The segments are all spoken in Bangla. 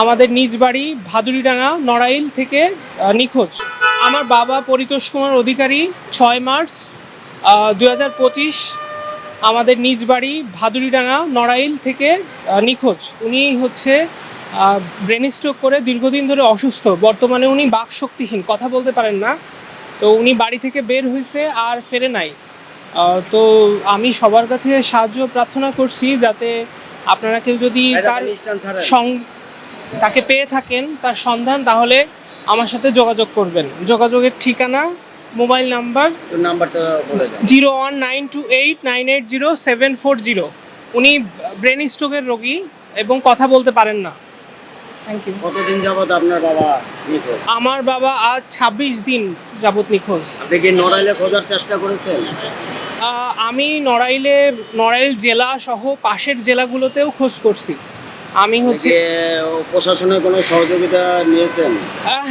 আমাদের নিজ বাড়ি ভাদুরিডাঙ্গা নড়াইল থেকে নিখোঁজ। আমার বাবা পরিতোষ কুমার অধিকারী ছয় মার্চ দু হাজার পঁচিশ আমাদের নিজ বাড়ি ভাদুরিডাঙ্গা নড়াইল থেকে নিখোঁজ। উনি হচ্ছে ব্রেন স্ট্রোক করে দীর্ঘদিন ধরে অসুস্থ। বর্তমানে উনি বাক শক্তিহীন কথা বলতে পারেন না। তো উনি বাড়ি থেকে বের হয়েছে আর ফেরে নাই। তো আমি সবার কাছে সাহায্য প্রার্থনা করছি যাতে আপনারা কেউ যদি তার সং তাকে পেয়ে থাকেন তার সন্ধান তাহলে আমার সাথে যোগাযোগ করবেন। যোগাযোগের ঠিকানা মোবাইল নাম্বার নাম্বারটা zero one nine two eight nine eight zero seven four zero. উনি ব্রেন স্ট্রোকের রোগী এবং কথা বলতে পারেন না। থ্যাংক ইউ কতদিন যাবত আপনার বাবা নিখোঁজ? আমার বাবা আজ ছাব্বিশ দিন যাবত নিখোঁজ। আপনি কি নড়াইলে খোঁজার চেষ্টা করেছেন? আমি নড়াইলে নড়াইল জেলা সহ পাশের জেলাগুলোতেও খোঁজ করছি। আমি হচ্ছে প্রশাসনের কোনো সহযোগিতা নিয়েছেন?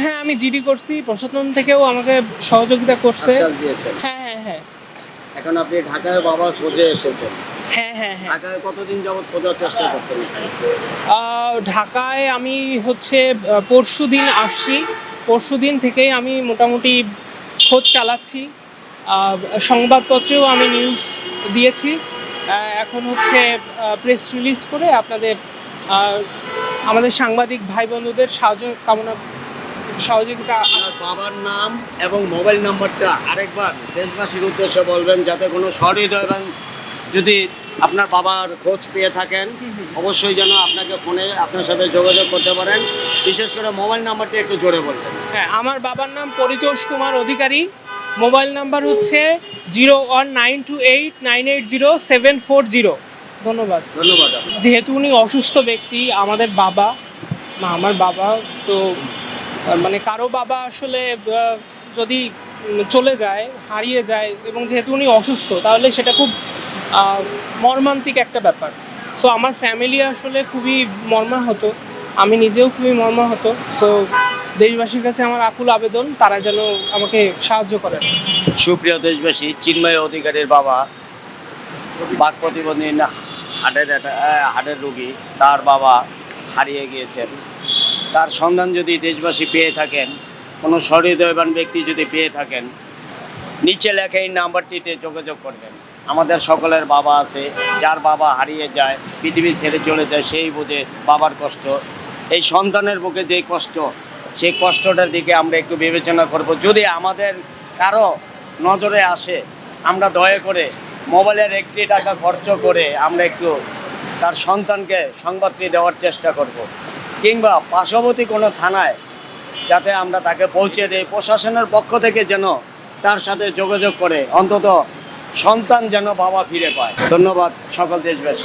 হ্যাঁ আমি জিডি করছি প্রশাসন থেকেও আমাকে সহযোগিতা করছে। হ্যাঁ হ্যাঁ হ্যাঁ। এখন আপনি ঢাকায় বাবা খোঁজে এসেছেন। হ্যাঁ হ্যাঁ হ্যাঁ। ঢাকায় কতদিন যাবত খোঁজার চেষ্টা করছেন ঢাকায় আমি হচ্ছে পরশু দিন আসছি। পরশু দিন থেকেই আমি মোটামুটি খোঁজ চালাচ্ছি। সংবাদপত্রেও আমি নিউজ দিয়েছি। এখন হচ্ছে প্রেস রিলিজ করে আপনাদের আহ, আমাদের সাংবাদিক ভাই বন্ধুদের সাহায্য কামনা সহযোগিতা বাবার নাম এবং মোবাইল নাম্বারটা আরেকবার দেশবাসীর উদ্দেশ্যে বলবেন যাতে কোনো সহৃদয় এবং যদি আপনার বাবার খোঁজ পেয়ে থাকেন অবশ্যই যেন আপনাকে ফোনে আপনার সাথে যোগাযোগ করতে পারেন। বিশেষ করে মোবাইল নাম্বারটি একটু জোরে বলবেন। হ্যাঁ আমার বাবার নাম পরিতোষ কুমার অধিকারী। মোবাইল নাম্বার হচ্ছে zero one nine two eight nine eight zero seven four zero. ধন্যবাদ। ধন্যবাদ যেহেতু উনি অসুস্থ ব্যক্তি আমাদের বাবা মা আমার বাবা তো মানে কারও বাবা আসলে যদি চলে যায় হারিয়ে যায় এবং যেহেতু উনি অসুস্থ তাহলে সেটা খুব মর্মান্তিক একটা ব্যাপার। সো আমার ফ্যামিলি আসলে খুবই মর্মাহত আমি নিজেও খুবই মর্মাহত। সো দেশবাসীর কাছে আমার আকুল আবেদন তারা যেন আমাকে সাহায্য করেন। সুপ্রিয় দেশবাসী চিন্ময় অধিকারের বাবা বাক প্রতিবন্ধী হার্টের হার্টের রোগী, তার বাবা হারিয়ে গিয়েছেন। তার সন্ধান যদি দেশবাসী পেয়ে থাকেন, কোনো সহৃদয়বান ব্যক্তি যদি পেয়ে থাকেন, নিচে লেখা এই নাম্বারটিতে যোগাযোগ করবেন। আমাদের সকলের বাবা আছে, যার বাবা হারিয়ে যায়, পৃথিবী ছেড়ে চলে যায়, সেই বোঝে বাবার কষ্ট। এই সন্তানের বুকে যে কষ্ট, সেই কষ্টটার দিকে আমরা একটু বিবেচনা করব। যদি আমাদের কারও নজরে আসে, আমরা দয়া করে মোবাইলের একটি টাকা খরচ করে আমরা একটু তার সন্তানকে সংবাদটি দেওয়ার চেষ্টা করব। কিংবা পার্শ্ববর্তী কোনো থানায় যাতে আমরা তাকে পৌঁছে দিই, প্রশাসনের পক্ষ থেকে যেন তার সাথে যোগাযোগ করে, অন্তত সন্তান যেন বাবা ফিরে পায় ধন্যবাদ সকল দেশবাসী